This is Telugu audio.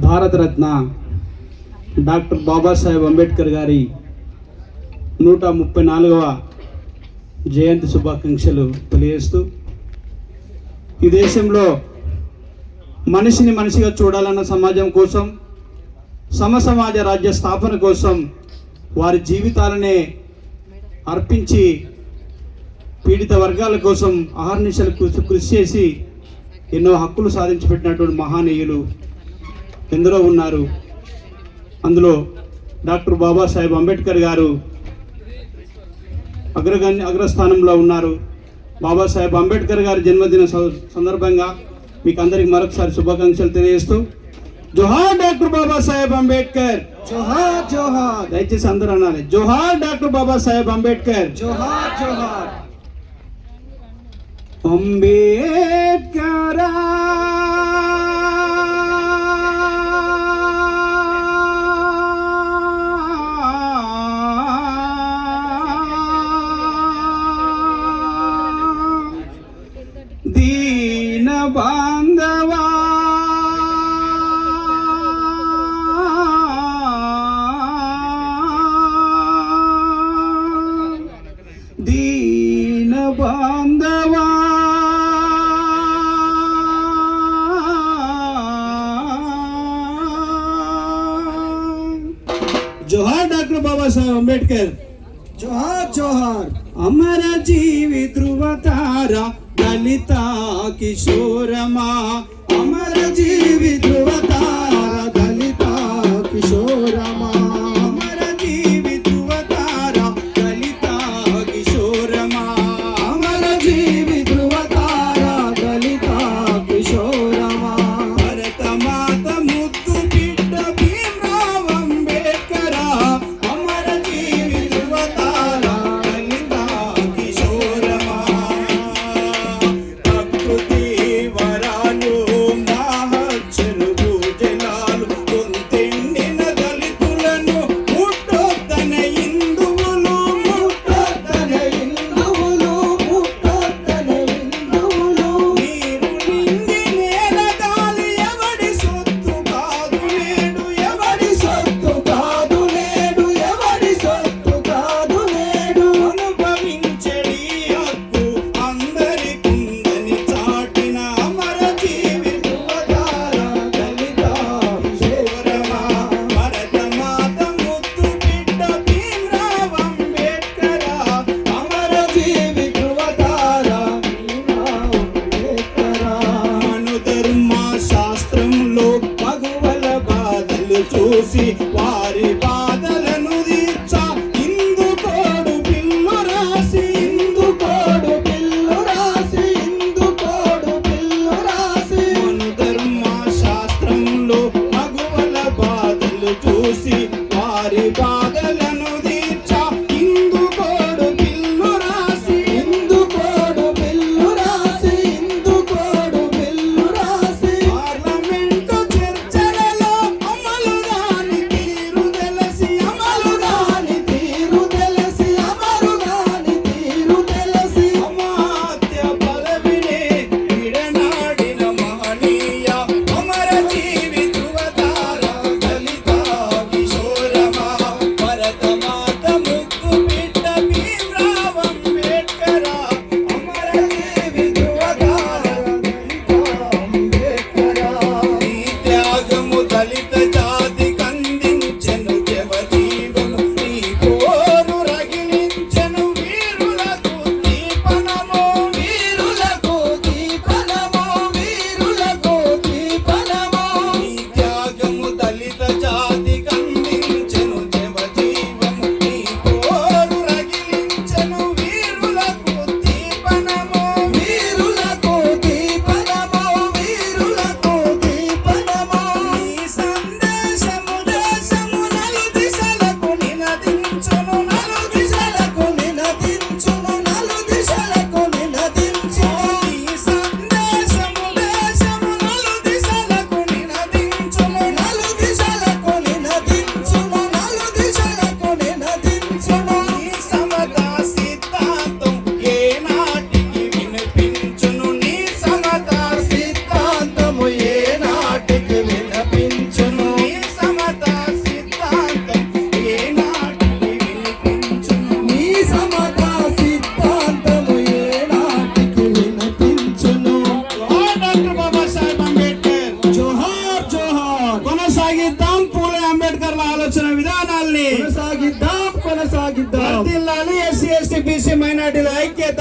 భారతరత్న డాక్టర్ బాబాసాహెబ్ అంబేద్కర్ గారి నూట ముప్పై నాలుగవ జయంతి శుభాకాంక్షలు తెలియజేస్తూ ఈ దేశంలో మనిషిని మనిషిగా చూడాలన్న సమాజం కోసం సమసమాజ రాజ్య స్థాపన కోసం వారి జీవితాలనే అర్పించి పీడిత వర్గాల కోసం అహర్నిశలు కృషి కృషి చేసి ఎన్నో హక్కులు సాధించి పెట్టినటువంటి మహానీయులు ఎందరో ఉన్నారు? అందులో డాక్టర్ బాబాసాహెబ్ అంబేద్కర్ గారు అగ్రగణ్య అగ్రస్థానంలో ఉన్నారు. బాబాసాహెబ్ అంబేద్కర్ గారి జన్మదిన స- సందర్భంగా మీకు అందరికి మరొకసారి శుభాకాంక్షలు తెలియజేస్తూ జోహార్ డాక్టర్ బాబాసాహెబ్ అంబేద్కర్! జోహార్ జోహార్! దయచేసి అందరూ అనాలి. జోహార్ డాక్టర్ బాబాసాహెబ్ అంబేద్కర్! జోహార్ జోహార్! అంబేద్కర్ దీన బాంధవా దీన బాంధవా జోహార్ డాక్టర్ బాబాసాహెబ్ అంబేద్కర్ జోహార్ జోహార్ అమర జీవి ధృవతార లలితా కిశోరమా అమర జీవి ధృవతార బాధలు చూసి వారి బాధలను కొనసాగిద్దాం. పూల అంబేద్కర్ల ఆలోచన విధానాల్ని కొనసాగిద్దాం కొనసాగిద్దాం. ఎస్సీ ఎస్టీ బీసీ మైనార్టీల ఐక్యత.